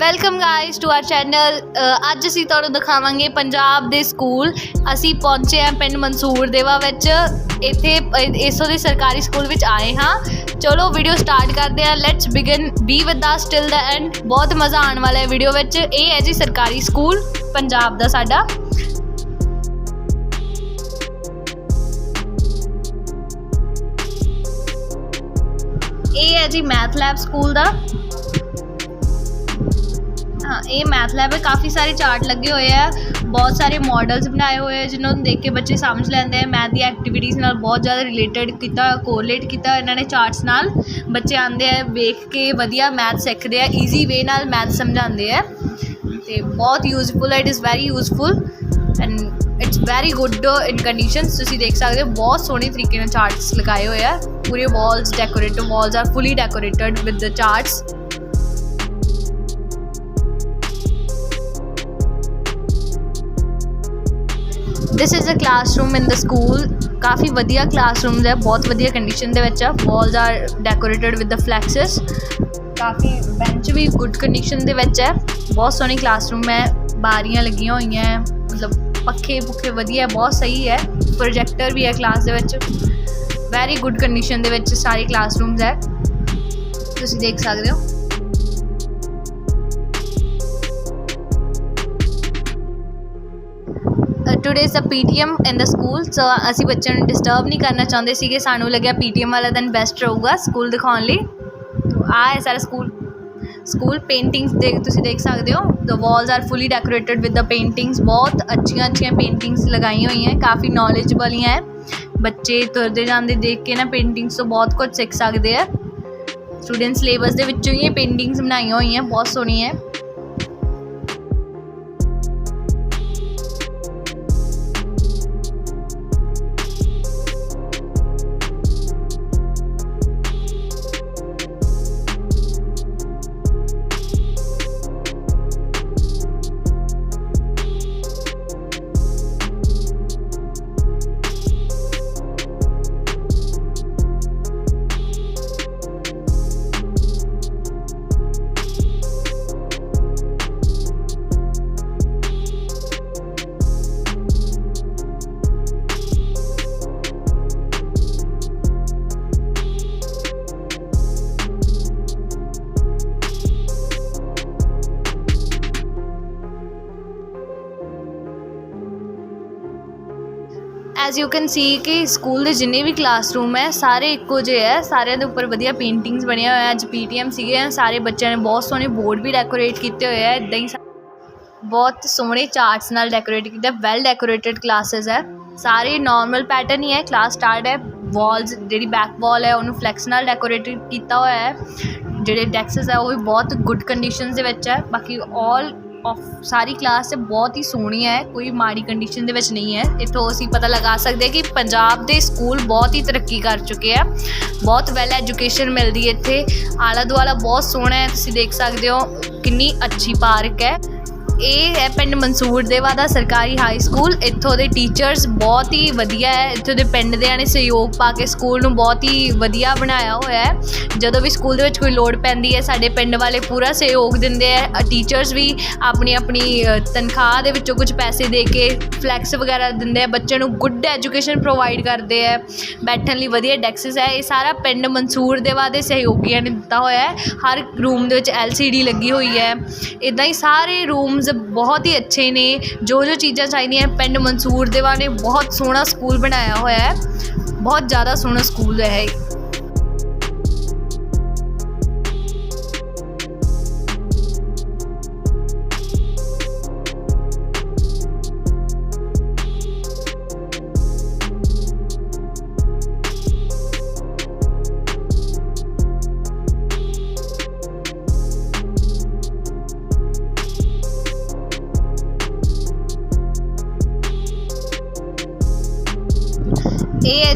Welcome guys to our channel ਅੱਜ ਅਸੀਂ ਤੁਹਾਨੂੰ ਦਿਖਾਵਾਂਗੇ ਪੰਜਾਬ ਦੇ ਸਕੂਲ। ਅਸੀਂ ਪਹੁੰਚੇ ਹਾਂ ਪਿੰਡ ਮਨਸੂਰ ਦੇਵਾ ਵਿੱਚ। ਇੱਥੇ ਅ, ਇਸੋ ਦੇ ਸਰਕਾਰੀ ਸਕੂਲ ਵਿੱਚ ਆਏ ਹਾਂ। ਚਲੋ ਵੀਡੀਓ ਸਟਾਰਟ ਕਰਦੇ ਹਾਂ। Let's begin be with us till the end ਬਹੁਤ ਮਜ਼ਾ ਆਉਣ ਵਾਲਾ ਹੈ ਵੀਡੀਓ ਵਿੱਚ। ਇਹ ਹੈ ਜੀ ਸਰਕਾਰੀ ਸਕੂਲ ਪੰਜਾਬ ਦਾ ਸਾਡਾ। ਇਹ ਹੈ ਜੀ ਮੈਥ ਲੈਬ ਸਕੂਲ ਦਾ। ਇਹ ਮੈਥ ਲੈਬ ਹੈ, ਕਾਫੀ ਸਾਰੇ ਚਾਰਟ ਲੱਗੇ ਹੋਏ ਆ। ਬਹੁਤ ਸਾਰੇ ਮਾਡਲਸ ਬਣਾਏ ਹੋਏ ਆ, ਜਿਨ੍ਹਾਂ ਨੂੰ ਦੇਖ ਕੇ ਬੱਚੇ ਸਮਝ ਲੈਂਦੇ ਆ। ਮੈਥ ਦੀ ਐਕਟੀਵਿਟੀਜ਼ ਨਾਲ ਬਹੁਤ ਜ਼ਿਆਦਾ ਰਿਲੇਟਡ ਕੀਤਾ ਕੋਰਿਲੇਟ ਕੀਤਾ ਇਹਨਾਂ ਨੇ ਚਾਰਟਸ ਨਾਲ। ਬੱਚੇ ਆਉਂਦੇ ਆ, ਵੇਖ ਕੇ ਵਧੀਆ ਮੈਥ ਸਿੱਖਦੇ ਆ ਈਜ਼ੀ ਵੇ ਨਾਲ ਮੈਥ ਸਮਝਾਉਂਦੇ ਆ। ਤੇ ਬਹੁਤ ਯੂਜ਼ਫੁਲ ਹੈ it is very useful and it's very good in conditions ਤੁਸੀਂ ਦੇਖ ਸਕਦੇ ਹੋ, ਬਹੁਤ ਸੋਹਣੇ ਤਰੀਕੇ ਨਾਲ ਚਾਰਟਸ ਲਗਾਏ ਹੋਏ ਆ। ਪੂਰੇ walls decorated walls are fully decorated with the charts this is a classroom in the school ਕਾਫੀ ਵਧੀਆ ਕਲਾਸਰੂਮਸ ਹੈ ਬਹੁਤ ਵਧੀਆ ਕੰਡੀਸ਼ਨ ਦੇ ਵਿੱਚ ਆ walls are decorated with the flexes coffee bench ਵੀ ਗੁੱਡ ਕੰਡੀਸ਼ਨ ਦੇ ਵਿੱਚ ਹੈ ਬਹੁਤ ਸੋਹਣੀ ਕਲਾਸਰੂਮ ਹੈ ਬਾਰੀਆਂ ਲੱਗੀਆਂ ਹੋਈਆਂ ਹੈ ਮਤਲਬ ਪੱਖੇ ਪੁੱਖੇ ਵਧੀਆ ਬਹੁਤ ਸਹੀ ਹੈ ਪ੍ਰੋਜੈਕਟਰ ਵੀ ਹੈ ਕਲਾਸ ਦੇ ਵਿੱਚ ਵੈਰੀ ਗੁੱਡ ਕੰਡੀਸ਼ਨ ਦੇ ਵਿੱਚ ਸਾਰੇ ਕਲਾਸਰੂਮਸ ਹੈ ਤੁਸੀਂ ਦੇਖ ਸਕਦੇ ਹੋ today is a PTM in the school so ਅਸੀਂ ਬੱਚਿਆਂ ਨੂੰ ਡਿਸਟਰਬ ਨਹੀਂ ਕਰਨਾ ਚਾਹੁੰਦੇ ਸੀਗੇ। ਸਾਨੂੰ ਲੱਗਿਆ ਪੀਟੀਐਮ ਵਾਲਾ ਦਿਨ ਬੈਸਟ ਰਹੂਗਾ ਸਕੂਲ ਦਿਖਾਉਣ ਲਈ। ਤੋ ਆ ਹੈ ਸਾਰਾ ਸਕੂਲ ਸਕੂਲ ਪੇਂਟਿੰਗਸ ਦੇ ਤੁਸੀਂ ਦੇਖ ਸਕਦੇ ਹੋ। The walls are fully decorated with the paintings ਬਹੁਤ ਅੱਛੀਆਂ ਅੱਛੀਆਂ ਪੇਂਟਿੰਗਸ ਲਗਾਈਆਂ ਹੋਈਆਂ ਹੈ। ਕਾਫੀ ਨੌਲੇਜ ਵਾਲੀਆਂ ਹੈ। ਬੱਚੇ ਤੁਰਦੇ ਜਾਂਦੇ ਦੇਖ ਕੇ ਨਾ ਪੇਂਟਿੰਗਸ ਤੋਂ ਬਹੁਤ ਕੁਝ ਸਿੱਖ ਸਕਦੇ ਆ ਸਟੂਡੈਂਟ ਸਿਲੇਬਸ ਦੇ ਵਿੱਚੋਂ ਹੀ ਇਹ ਪੇਂਟਿੰਗਸ ਬਣਾਈਆਂ ਹੋਈਆਂ। ਬਹੁਤ ਸੋਹਣੀਆਂ ਹੈ। ਐਜ਼ ਯੂ ਕੈਨ ਸੀ ਕਿ ਸਕੂਲ ਦੇ ਜਿੰਨੇ ਵੀ ਕਲਾਸਰੂਮ ਹੈ, ਸਾਰੇ ਇੱਕੋ ਜਿਹੇ ਹੈ, ਸਾਰਿਆਂ ਦੇ ਉੱਪਰ ਵਧੀਆ ਪੇਂਟਿੰਗਸ ਬਣੀਆਂ ਹੋਇਆ ਅੱਜ ਪੀਟੀਐਮ ਸੀਗੇ, ਸਾਰੇ ਬੱਚਿਆਂ ਨੇ ਬਹੁਤ ਸੋਹਣੇ ਬੋਰਡ ਵੀ ਡੈਕੋਰੇਟ ਕੀਤੇ ਹੋਏ ਆ ਇਦਾਂ ਹੀ ਬਹੁਤ ਸੋਹਣੇ ਚਾਰਟਸ ਨਾਲ ਡੈਕੋਰੇਟ ਕੀਤਾ ਵੈਲ ਡੈਕੋਰੇਟਡ ਕਲਾਸਿਸ ਹੈ। ਸਾਰੇ ਨਾਰਮਲ ਪੈਟਰਨ ਹੀ ਹੈ ਕਲਾਸ ਸਟਾਰਟ ਹੈ ਵਾਲਸ ਜਿਹੜੀ ਬੈਕ ਵਾਲ ਹੈ, ਉਹਨੂੰ ਫਲੈਕਸ ਨਾਲ ਡੈਕੋਰੇਟ ਕੀਤਾ ਹੋਇਆ ਹੈ। ਜਿਹੜੇ ਡੈਕਸਸ ਹੈ, ਉਹ ਵੀ ਬਹੁਤ ਗੁੱਡ ਕੰਡੀਸ਼ਨਸ ਦੇ ਵਿੱਚ ਹੈ। ਬਾਕੀ ਆਲ ਸਾਰੀ ਕਲਾਸ ਬਹੁਤ ਹੀ ਸੋਹਣੀ ਹੈ, ਕੋਈ ਮਾੜੀ ਕੰਡੀਸ਼ਨ ਦੇ ਵਿੱਚ ਨਹੀਂ ਹੈ। ਇੱਥੋਂ ਅਸੀਂ ਪਤਾ ਲਗਾ ਸਕਦੇ ਕਿ ਪੰਜਾਬ ਦੇ ਸਕੂਲ ਬਹੁਤ ਹੀ ਤਰੱਕੀ ਕਰ ਚੁੱਕੇ ਆ। ਬਹੁਤ ਵੈਲ ਐਜੂਕੇਸ਼ਨ ਮਿਲਦੀ ਹੈ ਇੱਥੇ। ਆਲਾ ਦੁਆਲਾ ਬਹੁਤ ਸੋਹਣਾ ਹੈ, ਤੁਸੀਂ ਦੇਖ ਸਕਦੇ ਹੋ। ਕਿੰਨੀ ਅੱਛੀ ਪਾਰਕ ਹੈ। ਇਹ ਹੈ ਪਿੰਡ ਮਨਸੂਰ ਦੇਵਾ ਦਾ ਸਰਕਾਰੀ ਹਾਈ ਸਕੂਲ ਇੱਥੋਂ ਦੇ ਟੀਚਰਸ ਬਹੁਤ ਹੀ ਵਧੀਆ ਹੈ। ਇੱਥੋਂ ਦੇ ਪਿੰਡ ਦਿਆਂ ਨੇ ਸਹਿਯੋਗ ਪਾ ਕੇ ਸਕੂਲ ਨੂੰ ਬਹੁਤ ਹੀ ਵਧੀਆ ਬਣਾਇਆ ਹੋਇਆ ਹੈ। ਜਦੋਂ ਵੀ ਸਕੂਲ ਦੇ ਵਿੱਚ ਕੋਈ ਲੋੜ ਪੈਂਦੀ ਹੈ, ਸਾਡੇ ਪਿੰਡ ਵਾਲੇ ਪੂਰਾ ਸਹਿਯੋਗ ਦਿੰਦੇ ਆ ਟੀਚਰਸ ਵੀ ਆਪਣੀ ਆਪਣੀ ਤਨਖਾਹ ਦੇ ਵਿੱਚੋਂ ਕੁਝ ਪੈਸੇ ਦੇ ਕੇ ਫਲੈਕਸ ਵਗੈਰਾ ਦਿੰਦੇ ਆ ਬੱਚਿਆਂ ਨੂੰ ਗੁੱਡ ਐਜੂਕੇਸ਼ਨ ਪ੍ਰੋਵਾਈਡ ਕਰਦੇ ਆ ਬੈਠਣ ਲਈ ਵਧੀਆ ਡੈਕਸਸ ਹੈ। ਇਹ ਸਾਰਾ ਪਿੰਡ ਮਨਸੂਰ ਦੇਵਾ ਦੇ ਸਹਿਯੋਗੀਆਂ ਨੇ ਦਿੱਤਾ ਹੋਇਆ ਹੈ। ਹਰ ਰੂਮ ਦੇ ਵਿੱਚ LCD ਲੱਗੀ ਹੋਈ ਹੈ। ਇਦਾਂ ਹੀ ਸਾਰੇ ਰੂਮਸ ਬਹੁਤ ਹੀ ਅੱਛੇ ਨੇ। ਜੋ ਜੋ ਚੀਜ਼ਾਂ ਚਾਹੀਦੀਆਂ ਪਿੰਡ ਮਨਸੂਰ ਦੇਵਾ ਨੇ ਬਹੁਤ ਸੋਹਣਾ ਸਕੂਲ ਬਣਾਇਆ ਹੋਇਆ ਹੈ। ਬਹੁਤ ਜ਼ਿਆਦਾ ਸੋਹਣਾ ਸਕੂਲ ਹੈ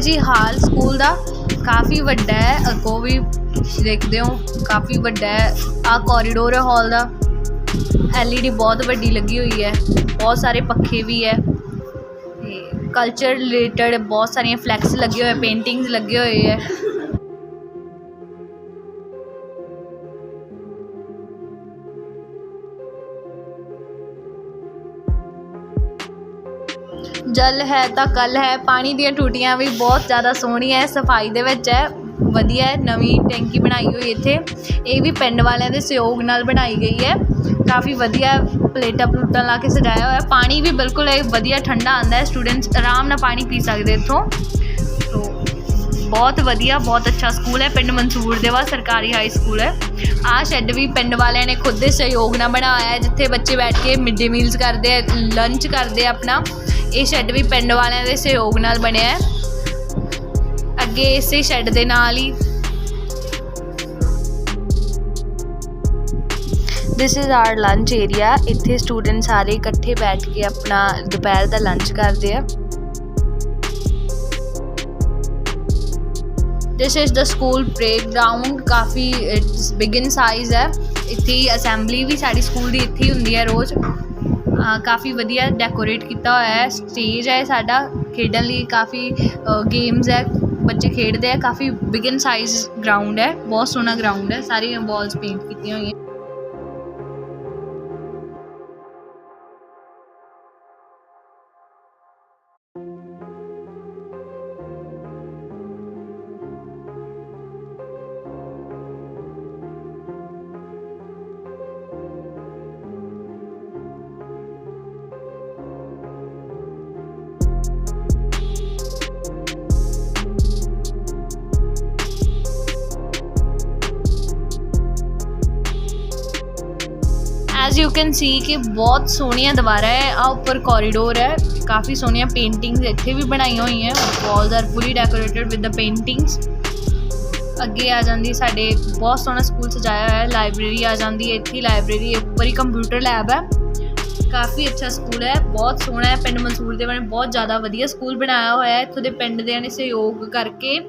ਜੀ ਹਾਲ ਸਕੂਲ ਦਾ ਕਾਫੀ ਵੱਡਾ ਹੈ। ਅੱਗੋਂ ਵੀ ਦੇਖਦੇ ਹੋ, ਕਾਫੀ ਵੱਡਾ ਹੈ। ਆ ਕੋਰੀਡੋਰ ਹੈ ਹਾਲ ਦਾ। ਐਲਈਡੀ ਬਹੁਤ ਵੱਡੀ ਲੱਗੀ ਹੋਈ ਹੈ। ਬਹੁਤ ਸਾਰੇ ਪੱਖੇ ਵੀ ਹੈ। ਤੇ ਕਲਚਰ ਰਿਲੇਟਡ ਬਹੁਤ ਸਾਰੀਆਂ ਫਲੈਕਸ ਲੱਗੇ ਹੋਏ ਪੇਂਟਿੰਗਸ ਲੱਗੇ ਹੋਏ ਹੈ। ਜਲ ਹੈ ਤਾਂ ਕੱਲ ਹੈ, ਪਾਣੀ ਦੀਆਂ ਟੂਟੀਆਂ ਵੀ ਬਹੁਤ ਜ਼ਿਆਦਾ ਸੋਹਣੀਆਂ ਹੈ, ਸਫ਼ਾਈ ਦੇ ਵਿੱਚ ਹੈ, ਵਧੀਆ ਹੈ, ਨਵੀਂ ਟੈਂਕੀ ਬਣਾਈ ਹੋਈ ਇੱਥੇ। ਇਹ ਵੀ ਪਿੰਡ ਵਾਲਿਆਂ ਦੇ ਸਹਿਯੋਗ ਨਾਲ ਬਣਾਈ ਗਈ ਹੈ। ਕਾਫੀ ਵਧੀਆ ਪਲੇਟਾਂ ਪਲੂਟਾਂ ਲਾ ਕੇ ਸਜਾਇਆ ਹੋਇਆ ਪਾਣੀ ਵੀ ਬਿਲਕੁਲ ਵਧੀਆ ਠੰਡਾ ਆਉਂਦਾ ਹੈ, ਸਟੂਡੈਂਟਸ ਆਰਾਮ ਨਾਲ ਪਾਣੀ ਪੀ ਸਕਦੇ ਇੱਥੋਂ। ਬਹੁਤ ਵਧੀਆ, ਬਹੁਤ ਅੱਛਾ ਸਕੂਲ ਹੈ, ਪਿੰਡ ਮਨਸੂਰ ਦੇਵਾ ਸਰਕਾਰੀ ਹਾਈ ਸਕੂਲ ਹੈ। ਆਹ ਸ਼ੈੱਡ ਵੀ ਪਿੰਡ ਵਾਲਿਆਂ ਨੇ ਖੁਦ ਦੇ ਸਹਿਯੋਗ ਨਾਲ ਬਣਾਇਆ ਹੈ, ਜਿੱਥੇ ਬੱਚੇ ਬੈਠ ਕੇ ਮਿਡ ਡੇ ਮੀਲਸ ਕਰਦੇ ਆ ਲੰਚ ਕਰਦੇ ਆ ਆਪਣਾ। ਇਹ ਸ਼ੈੱਡ ਵੀ ਪਿੰਡ ਵਾਲਿਆਂ ਦੇ ਸਹਿਯੋਗ ਨਾਲ ਬਣਿਆ ਹੈ। ਅੱਗੇ ਇਸੇ ਸ਼ੈੱਡ ਦੇ ਨਾਲ ਹੀ। This is our lunch area ਇੱਥੇ ਸਟੂਡੈਂਟ ਸਾਰੇ ਇਕੱਠੇ ਬੈਠ ਕੇ ਆਪਣਾ ਦੁਪਹਿਰ ਦਾ ਲੰਚ ਕਰਦੇ ਆ। This is the school playground coffee it's big in size ਹੈ। ਇੱਥੇ ਅਸੈਂਬਲੀ ਵੀ ਸਾਡੀ ਸਕੂਲ ਦੀ ਇੱਥੇ ਹੀ ਹੁੰਦੀ ਹੈ ਰੋਜ਼। ਕਾਫੀ ਵਧੀਆ ਡੈਕੋਰੇਟ ਕੀਤਾ ਹੋਇਆ ਹੈ। ਸਟੇਜ ਹੈ ਸਾਡਾ। ਖੇਡਣ ਲਈ ਕਾਫੀ ਗੇਮਸ ਹੈ। ਬੱਚੇ ਖੇਡਦੇ ਆ ਕਾਫੀ ਬਿਗ ਇਨ ਸਾਈਜ਼ ਗਰਾਊਂਡ ਹੈ। ਬਹੁਤ ਸੋਹਣਾ ਗਰਾਊਂਡ ਹੈ। ਸਾਰੀਆਂ ਬਾਲਸ ਪੇਂਟ ਕੀਤੀਆਂ ਹੋਈਆਂ। ਕੈਨ ਸੀ ਕਿ ਬਹੁਤ ਸੋਹਣੀਆਂ ਦੀਵਾਰਾਂ ਹੈ ਆ ਉੱਪਰ ਕੋਰੀਡੋਰ ਹੈ ਕਾਫੀ ਸੋਹਣੀਆਂ ਪੇਂਟਿੰਗਸ ਇੱਥੇ ਵੀ ਬਣਾਈਆਂ ਹੋਈਆਂ walls are fully decorated with the paintings ਅੱਗੇ ਆ ਜਾਂਦੀ ਸਾਡੇ ਬਹੁਤ ਸੋਹਣਾ ਸਕੂਲ ਸਜਾਇਆ ਹੋਇਆ ਹੈ ਲਾਇਬ੍ਰੇਰੀ ਆ ਜਾਂਦੀ ਹੈ ਇੱਥੇ ਲਾਇਬ੍ਰੇਰੀ ਉੱਪਰ ਹੀ ਕੰਪਿਊਟਰ ਲੈਬ ਹੈ ਕਾਫੀ ਅੱਛਾ ਸਕੂਲ ਹੈ ਬਹੁਤ ਸੋਹਣਾ ਹੈ ਪਿੰਡ ਮਨਸੂਰ ਦੇ ਬਣੇ ਬਹੁਤ ਜ਼ਿਆਦਾ ਵਧੀਆ ਸਕੂਲ ਬਣਾਇਆ ਹੋਇਆ ਹੈ ਇੱਥੋਂ ਦੇ ਪਿੰਡ ਦੇ ਨੇ ਸਹਿਯੋਗ ਕਰਕੇ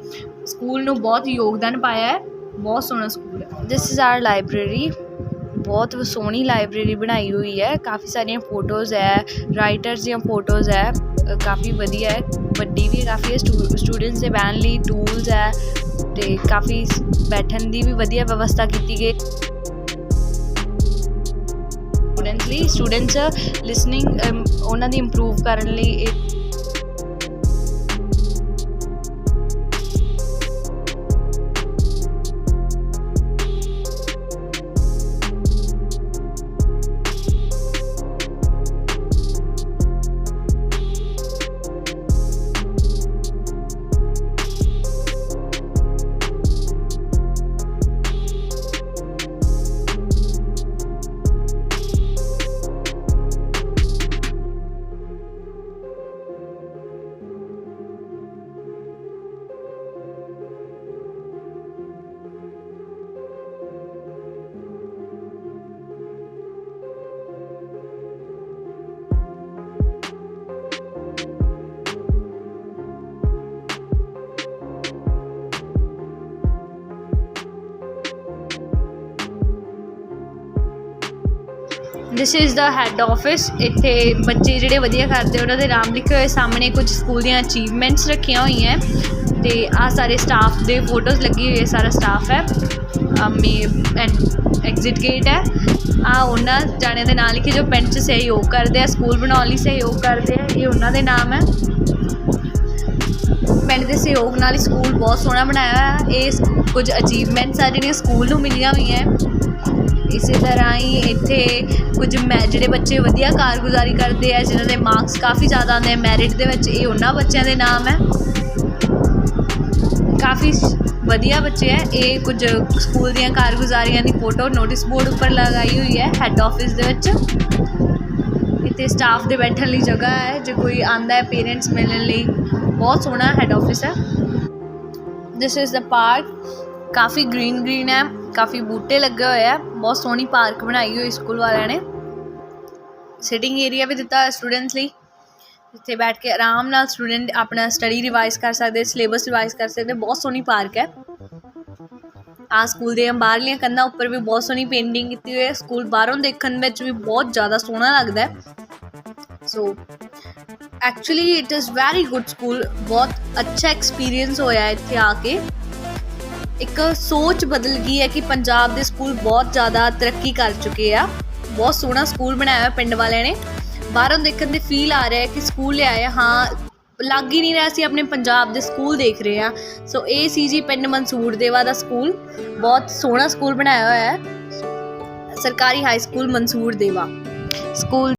ਸਕੂਲ ਨੂੰ ਬਹੁਤ ਯੋਗਦਾਨ ਪਾਇਆ ਹੈ ਬਹੁਤ ਸੋਹਣਾ ਸਕੂਲ ਹੈ ਦਿਸ ਇਜ਼ ਆਰ ਲਾਇਬ੍ਰੇਰੀ ਬਹੁਤ ਸੋਹਣੀ ਲਾਇਬ੍ਰੇਰੀ ਬਣਾਈ ਹੋਈ ਹੈ। ਕਾਫੀ ਸਾਰੀਆਂ ਫੋਟੋਜ਼ ਹੈ, ਰਾਈਟਰਸ ਦੀਆਂ ਫੋਟੋਜ਼ ਹੈ ਕਾਫੀ ਵਧੀਆ ਹੈ। ਵੱਡੀ ਵੀ ਕਾਫੀ ਹੈ ਸਟੂਡੈਂਟਸ ਦੇ ਬਹਿਣ ਲਈ ਟੂਲਸ ਹੈ ਤੇ ਕਾਫੀ ਬੈਠਣ ਦੀ ਵੀ ਵਧੀਆ ਵਿਵਸਥਾ ਕੀਤੀ ਗਈ। ਸਟੂਡੈਂਟਸ ਲਈ, ਸਟੂਡੈਂਟਸ ਲਿਸਨਿੰਗ ਉਹਨਾਂ ਦੀ ਇੰਪਰੂਵ ਕਰਨ ਲਈ ਇਹ ਇਜ਼ ਦਾ ਹੈੱਡ ਆਫਿਸ ਇੱਥੇ ਬੱਚੇ ਜਿਹੜੇ ਵਧੀਆ ਕਰਦੇ ਉਹਨਾਂ ਦੇ ਨਾਮ ਲਿਖੇ ਹੋਏ ਸਾਹਮਣੇ ਕੁਝ ਸਕੂਲ ਦੀਆਂ ਅਚੀਵਮੈਂਟਸ ਰੱਖੀਆਂ ਹੋਈਆਂ ਤੇ ਆ ਸਾਰੇ ਸਟਾਫ ਦੇ ਫੋਟੋਜ਼ ਲੱਗੀ ਹੋਈ ਹੈ ਸਾਰਾ ਸਟਾਫ ਹੈ। ਮੇ ਐਗਜ਼ਿਟ ਗੇਟ ਹੈ। ਆ ਉਹਨਾਂ ਜਾਣਿਆਂ ਦੇ ਨਾਂ ਲਿਖੇ ਜੋ ਪਿੰਡ 'ਚ ਸਹਿਯੋਗ ਕਰਦੇ ਆ, ਸਕੂਲ ਬਣਾਉਣ ਲਈ ਸਹਿਯੋਗ ਕਰਦੇ ਆ, ਇਹ ਉਹਨਾਂ ਦੇ ਨਾਮ ਹੈ। ਪਿੰਡ ਦੇ ਸਹਿਯੋਗ ਨਾਲ ਹੀ ਸਕੂਲ ਬਹੁਤ ਸੋਹਣਾ ਬਣਾਇਆ ਹੋਇਆ। ਹੈ ਇਹ ਕੁਝ ਅਚੀਵਮੈਂਟਸ ਆ ਜਿਹੜੀਆਂ ਸਕੂਲ ਨੂੰ ਮਿਲੀਆਂ ਹੋਈਆਂ ਇਸੇ ਤਰ੍ਹਾਂ ਹੀ ਇੱਥੇ ਕੁਝ ਮੈ, ਜਿਹੜੇ ਬੱਚੇ ਵਧੀਆ ਕਾਰਗੁਜ਼ਾਰੀ ਕਰਦੇ ਆ, ਜਿਨ੍ਹਾਂ ਦੇ ਮਾਰਕਸ ਕਾਫੀ ਜ਼ਿਆਦਾ ਆਉਂਦੇ ਮੈਰਿਟ ਦੇ ਵਿੱਚ ਇਹ ਉਹਨਾਂ ਬੱਚਿਆਂ ਦੇ ਨਾਮ ਹੈ। ਕਾਫੀ ਵਧੀਆ ਬੱਚੇ ਹੈ ਇਹ ਕੁਝ ਸਕੂਲ ਦੀਆਂ ਕਾਰਗੁਜ਼ਾਰੀਆਂ ਦੀ ਫੋਟੋ ਨੋਟਿਸ ਬੋਰਡ ਉੱਪਰ ਲਗਾਈ ਹੋਈ ਹੈ ਹੈੱਡ ਆਫਿਸ ਦੇ ਵਿੱਚ। ਇੱਥੇ ਸਟਾਫ ਦੇ ਬੈਠਣ ਲਈ ਜਗ੍ਹਾ ਹੈ, ਜੇ ਕੋਈ ਆਂਦਾ ਹੈ ਪੇਰੈਂਟਸ ਮਿਲਣ ਲਈ। ਬਹੁਤ ਸੋਹਣਾ ਹੈੱਡ ਆਫਿਸ ਹੈ। ਦਿਸ ਇਜ਼ ਦਾ ਪਾਰਕ ਕਾਫੀ ਗ੍ਰੀਨ ਗ੍ਰੀਨ ਹੈ। ਕਾਫੀ ਬੂਟੇ ਲੱਗੇ ਹੋਏ ਆ, ਬਹੁਤ ਸੋਹਣੀ ਪਾਰਕ ਬਣਾਈ ਹੋਈ ਸਕੂਲ ਵਾਲਿਆਂ ਨੇ। ਸਿਟਿੰਗ ਏਰੀਆ ਵੀ ਦਿੱਤਾ ਸਟੂਡੈਂਟਸ ਲਈ, ਜਿੱਥੇ ਬੈਠ ਕੇ ਆਰਾਮ ਨਾਲ ਸਟੂਡੈਂਟ ਆਪਣਾ ਸਟੱਡੀ ਰਿਵਾਈਜ਼ ਕਰ ਸਕਦੇ ਸਿਲੇਬਸ ਰਿਵਾਈਜ਼ ਕਰ ਸਕਦੇ, ਬਹੁਤ ਸੋਹਣੀ ਪਾਰਕ ਹੈ। ਆ ਸਕੂਲ ਦੇ ਬਾਹਰਲੀਆਂ ਕੰਧਾਂ ਉੱਪਰ ਵੀ ਬਹੁਤ ਸੋਹਣੀ ਪੇਂਟਿੰਗ ਕੀਤੀ ਹੋਈ ਹੈ, ਸਕੂਲ ਬਾਹਰੋਂ ਦੇਖਣ ਵਿੱਚ ਵੀ ਬਹੁਤ ਜ਼ਿਆਦਾ ਸੋਹਣਾ ਲੱਗਦਾ ਹੈ। So actually it is very good school ਬਹੁਤ ਅੱਛਾ ਐਕਸਪੀਰੀਅੰਸ ਹੋਇਆ ਇੱਥੇ ਆ ਕੇ। ਇੱਕ ਸੋਚ ਬਦਲ ਗਈ ਹੈ ਕਿ ਪੰਜਾਬ ਦੇ ਸਕੂਲ ਬਹੁਤ ਜ਼ਿਆਦਾ ਤਰੱਕੀ ਕਰ ਚੁੱਕੇ ਆ। ਬਹੁਤ ਸੋਹਣਾ ਸਕੂਲ ਬਣਾਇਆ ਹੋਇਆ ਪਿੰਡ ਵਾਲਿਆਂ ਨੇ। ਬਾਹਰੋਂ ਦੇਖਣ ਦੇ ਫੀਲ ਆ ਰਿਹਾ ਹੈ ਕਿ ਸਕੂਲ ਲਿਆਏ ਹਾਂ, ਲੱਗ ਹੀ ਨਹੀਂ ਰਿਹਾ ਸੀ ਆਪਣੇ ਪੰਜਾਬ ਦੇ ਸਕੂਲ ਦੇਖ ਰਹੇ ਆ। ਸੋ ਇਹ ਸੀ ਜੀ ਪਿੰਡ ਮਨਸੂਰ ਦੇਵਾ ਦਾ ਸਕੂਲ। ਬਹੁਤ ਸੋਹਣਾ ਸਕੂਲ ਬਣਾਇਆ ਹੋਇਆ ਹੈ। ਸਰਕਾਰੀ high school Mansoor Deva. School